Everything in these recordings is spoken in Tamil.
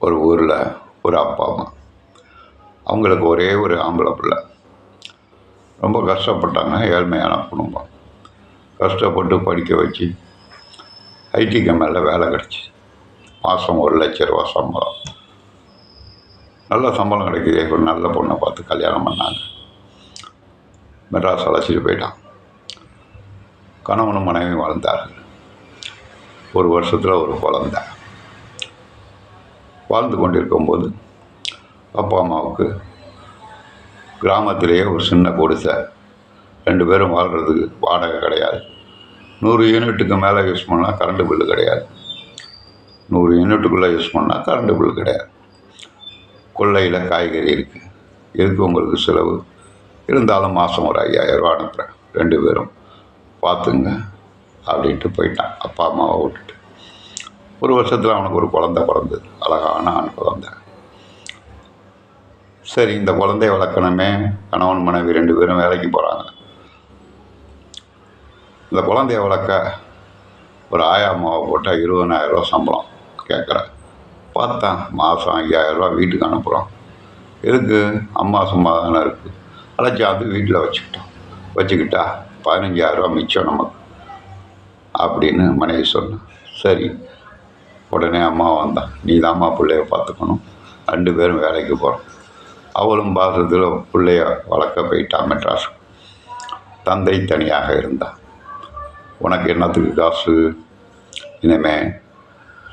ஒரு ஊரில் ஒரு அப்பா அம்மா. அவங்களுக்கு ஒரே ஒரு ஆம்பளை பிள்ளை. ரொம்ப கஷ்டப்பட்டாங்க ஏழ்மையான குடும்பம். கஷ்டப்பட்டு படிக்க வச்சு ஐடி கம்பெனியில் வேலை கிடச்சி. மாதம் ஒரு லட்ச ரூபா சம்பளம். நல்ல சம்பளம் கிடைக்குது. ஒரு நல்ல பொண்ணை பார்த்து கல்யாணம் பண்ணாங்க. மெட்ராஸ் அழைச்சிட்டு போயிட்டான். கணவனும் மனைவி வாழ்ந்தார்கள். ஒரு வருஷத்தில் ஒரு குழந்தை. வாழ்ந்து கொண்டிருக்கும்போது அப்பா அம்மாவுக்கு கிராமத்திலேயே ஒரு சின்ன குடிசை. ரெண்டு பேரும் வாழ்கிறதுக்கு வாடகை கிடையாது. நூறு யூனிட்டுக்கு மேலே யூஸ் பண்ணால் கரண்ட் பில்லு கிடையாது. நூறு யூனிட்டுக்குள்ளே யூஸ் பண்ணால் கரண்ட் பில்லு கிடையாது. கொள்ளையில் காய்கறி இருக்குது எதுக்கு உங்களுக்கு செலவு? இருந்தாலும் மாதம் ஒரு ஐயாயிரரூவா அனுப்புகிறேன் ரெண்டு பேரும் பார்த்துங்க அப்படின்ட்டு போயிட்டான். அப்பா அம்மாவை விட்டுட்டு. ஒரு வருஷத்தில் அவனுக்கு ஒரு குழந்தை பிறந்தது அழகான ஆண் குழந்தை. சரி இந்த குழந்தைய வளர்க்கணுமே. கணவன் மனைவி ரெண்டு பேரும் வேலைக்கு போகிறாங்க இந்த குழந்தைய வளர்க்க ஒரு ஆயா அம்மாவை போட்டால் இருபதனாயிரரூவா சம்பளம் கேட்குறேன் பார்த்தா மாதம் ஐயாயிரரூவா வீட்டுக்கு அனுப்புகிறோம் எதுக்கு? அம்மா சும்மா தானே இருக்குது அழைச்சாந்து வீட்டில் வச்சுக்கிட்டோம். வச்சுக்கிட்டா பதினஞ்சாயிரரூவா மிச்சம் நமக்கு. அப்படின்னு மனைவி சொன்னேன் சரி உடனே அம்மா வந்தான் நீ தாம்மா பிள்ளைய பார்த்துக்கணும். ரெண்டு பேரும் வேலைக்கு போகிறோம் அவளும் பாசத்தில் பிள்ளைய வளர்க்க போயிட்டா மெட்ராஸ். தந்தை தனியாக இருந்தான் உனக்கு என்னத்துக்கு காசு? இனிமே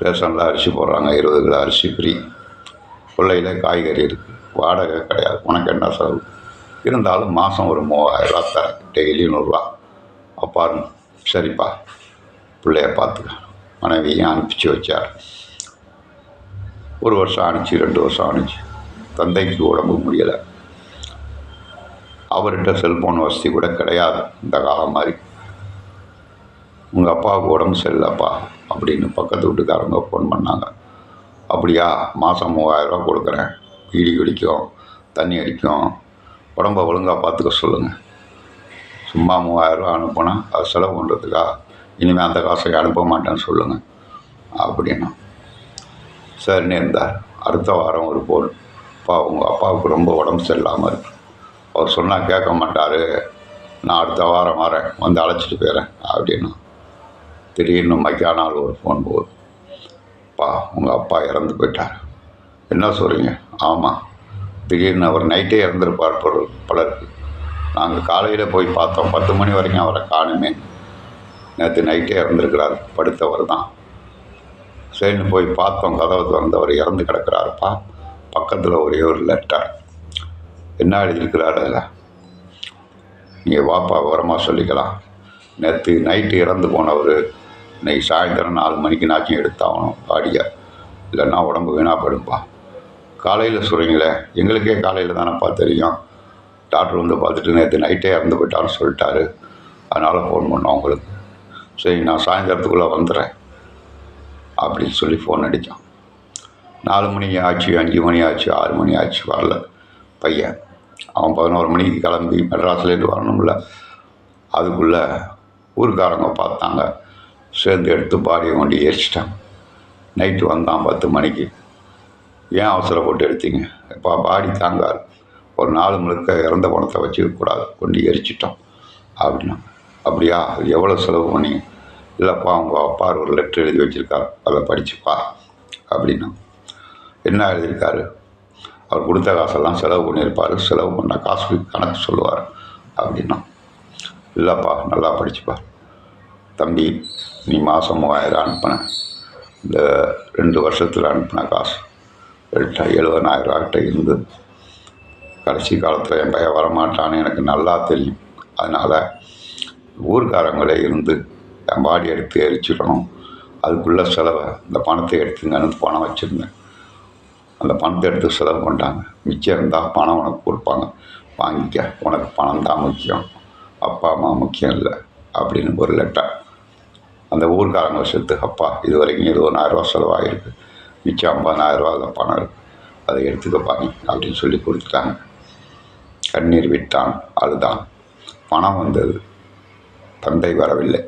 ரேஷனில் அரிசி போடுறாங்க இருபது கிலோ அரிசி ஃப்ரீ. பிள்ளையில் காய்கறி இருக்குது வாடகை கிடையாது. உனக்கு என்ன செலவு? இருந்தாலும் மாதம் ஒரு மூவாயிரரூவா தரேன். டெய்லி நூறுரூவா. அப்பாருங்க சரிப்பா. பிள்ளைய பார்த்துக்க. மனைவியும் அனுப்பிச்சி வச்சார். ஒரு வருஷம் ஆணுச்சு ரெண்டு வருஷம் ஆணுச்சு. தந்தைக்கு உடம்பு முடியலை. அவர்கிட்ட செல்ஃபோன் வசதி கூட கிடையாது. இந்த காலம் மாதிரி. உங்கள் அப்பாவுக்கு உடம்பு சரியில்லைப்பா அப்படின்னு பக்கத்து வீட்டுக்காரங்க ஃபோன் பண்ணாங்க. அப்படியா மாதம் மூவாயிரரூவா கொடுக்குறேன். பீடி குடிக்கும் தண்ணி அடிக்கும். உடம்ப ஒழுங்காக பார்த்துக்க சொல்லுங்கள் சும்மா மூவாயிரரூவா அனுப்புனா அது செலவு பண்ணுறதுக்கா இனிமேல் அந்த காசை அனுப்ப மாட்டேன்னு சொல்லுங்கள் அப்படின்னா. சரின்னு இருந்தார் அடுத்த வாரம் ஒரு போல் அப்பா உங்கள் அப்பாவுக்கு ரொம்ப உடம்பு சரியில்லாமல் இருக்கு. அவர் சொன்னால் கேட்க மாட்டார். நான் அடுத்த வாரம் வரேன். வந்து அழைச்சிட்டு போயிடுறேன் அப்படின்னா. திடீர்னு மக்கானால் ஒரு ஃபோன் போகுது. அப்பா உங்கள் அப்பா இறந்து போயிட்டார். என்ன சொல்கிறீங்க ஆமாம் திடீர்னு அவர் நைட்டே இறந்துருப்பார் போல பலருக்கு நாங்கள் காலையில் போய் பார்த்தோம். பத்து மணி வரைக்கும் அவரை காணுமே. நேற்று நைட்டே இறந்துருக்கிறார் படுத்தவர் தான். சரின்னு போய் பார்த்தோம் கதவை திறந்தவர் இறந்து கிடக்கிறாருப்பா. பக்கத்தில் ஒரே ஒரு லெட்டர் என்ன எழுதியிருக்கிறாரு அதில்? நீங்கள் வாப்பா விவரமாக சொல்லிக்கலாம். நேற்று நைட்டு இறந்து போனவர் இன்னைக்கு சாயந்தரம் நாலு மணிக்கு நாச்சும் எடுத்தாகணும் பாடியை. இல்லைன்னா உடம்பு வீணாக போயிடும்பா. காலையில் சொல்கிறீங்களே எங்களுக்கே காலையில் தானேப்பா தெரியும். டாக்டர் வந்து பார்த்துட்டு நேற்று நைட்டே இறந்து போயிட்டாருன்னு சொல்லிட்டாரு. அதனால் ஃபோன் பண்ணோம் உங்களுக்கு. சரி நான் சாயந்தரத்துக்குள்ளே வந்துடுறேன் அப்படின்னு சொல்லி ஃபோன் அடித்தான் நாலு மணி ஆச்சு அஞ்சு மணி ஆச்சு ஆறு மணி ஆச்சு வரல. பையன் அவன் பதினோரு மணிக்கு கிளம்பி மெட்ராஸ்லேருந்து வரணும்ல. அதுக்குள்ளே ஊருக்காரங்க பார்த்தாங்க. சேர்ந்து எடுத்து பாடியை கொண்டு எரிச்சிட்டாங்க நைட்டு வந்தான் பத்து மணிக்கு. ஏன் அவசரப்பட்டு எடுத்தீங்க? இப்போ பாடி தாங்காது. ஒரு நாள் முழுக்க இறந்த பணத்தை வச்சுக்கக்கூடாது. கொண்டு எரிச்சிட்டோம் அப்படின்னா அப்படியா? எவ்வளோ செலவு பண்ணி? இல்லைப்பா அவங்க அப்பா ஒரு லெட்டர் எழுதி வச்சுருக்கார். அதை படிச்சுப்பா அப்படின்னா. என்ன எழுதியிருக்காரு? அவர் கொடுத்த காசெல்லாம் செலவு பண்ணியிருப்பார். செலவு பண்ண காசு கணக்கு சொல்லுவார் அப்படின்னா. இல்லைப்பா நல்லா படிச்சுப்பார் தம்பி நீ மாதம் மூவாயிரம் அனுப்பின. இந்த ரெண்டு வருஷத்தில் அனுப்பின காசு எட்ட எழுபதாயிரரூவாக்கிட்ட இருந்து. கடைசி காலத்தில் என் பையன் வரமாட்டான்னு எனக்கு நல்லா தெரியும். அதனால் ஊர்க்காரங்களே இருந்து என் பாடி எடுத்து எரிச்சிடணும் அதுக்குள்ள செலவை இந்த பணத்தை எடுத்துங்கன்னு பணம் வச்சுருந்தேன். அந்த பணத்தை எடுத்து செலவு பண்ணிட்டாங்க. மிச்சம் இருந்தால் பணம் உனக்கு கொடுப்பாங்க. வாங்கிக்க உனக்கு பணம் தான் முக்கியம். அப்பா அம்மா முக்கியம் இல்லை அப்படின்னு ஒரு லெட்டர் அந்த ஊர்க்காரங்க செத்து அப்பா இது வரைக்கும் இருபதாயிரரூவா செலவாகிருக்கு மிச்சம் ஐம்பதாயிரரூவா அதில் பணம் இருக்குது அதை எடுத்துக்கப்பா நீ அப்படின்னு சொல்லி கொடுத்துட்டாங்க. கண்ணீர் விட்டான் அழுதான். பணம் வந்தது. தந்தை வரவில்லை.